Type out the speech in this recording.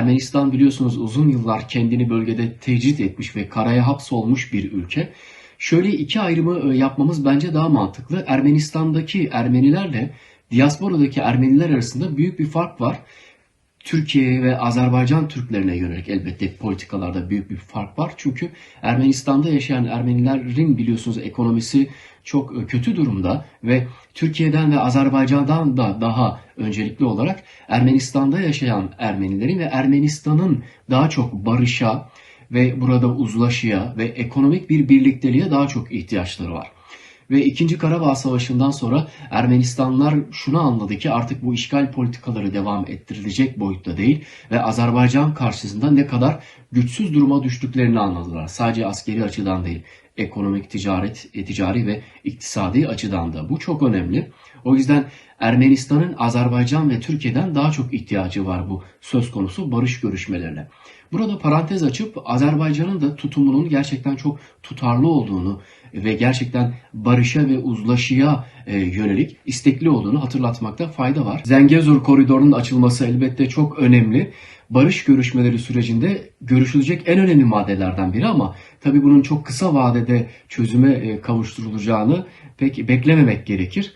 Ermenistan biliyorsunuz uzun yıllar kendini bölgede tecrit etmiş ve karaya hapsolmuş bir ülke. Şöyle iki ayrımı e, yapmamız bence daha mantıklı. Ermenistan'daki Ermenilerle diasporadaki Ermeniler arasında büyük bir fark var. Türkiye ve Azerbaycan Türklerine yönelik elbette politikalarda büyük bir fark var. Çünkü Ermenistan'da yaşayan Ermenilerin biliyorsunuz ekonomisi çok e, kötü durumda ve Türkiye'den ve Azerbaycan'dan da daha öncelikli olarak Ermenistan'da yaşayan Ermenilerin ve Ermenistan'ın daha çok barışa ve burada uzlaşıya ve ekonomik bir birlikteliğe daha çok ihtiyaçları var. Ve 2. Karabağ Savaşı'ndan sonra Ermenistanlılar şunu anladı ki artık bu işgal politikaları devam ettirilecek boyutta değil ve Azerbaycan karşısında ne kadar güçsüz duruma düştüklerini anladılar. Sadece askeri açıdan değil, ekonomik, ticaret, e, ticari ve iktisadi açıdan da. Bu çok önemli. O yüzden Ermenistan'ın Azerbaycan ve Türkiye'den daha çok ihtiyacı var bu söz konusu barış görüşmelerine. Burada parantez açıp Azerbaycan'ın da tutumunun gerçekten çok tutarlı olduğunu ve gerçekten barışa ve uzlaşıya e, yönelik istekli olduğunu hatırlatmakta fayda var. Zengezur koridorunun açılması elbette çok önemli. Barış görüşmeleri sürecinde görüşülecek en önemli maddelerden biri ama tabii bunun çok kısa vadede çözüme e, kavuşturulacağını pek beklememek gerekir.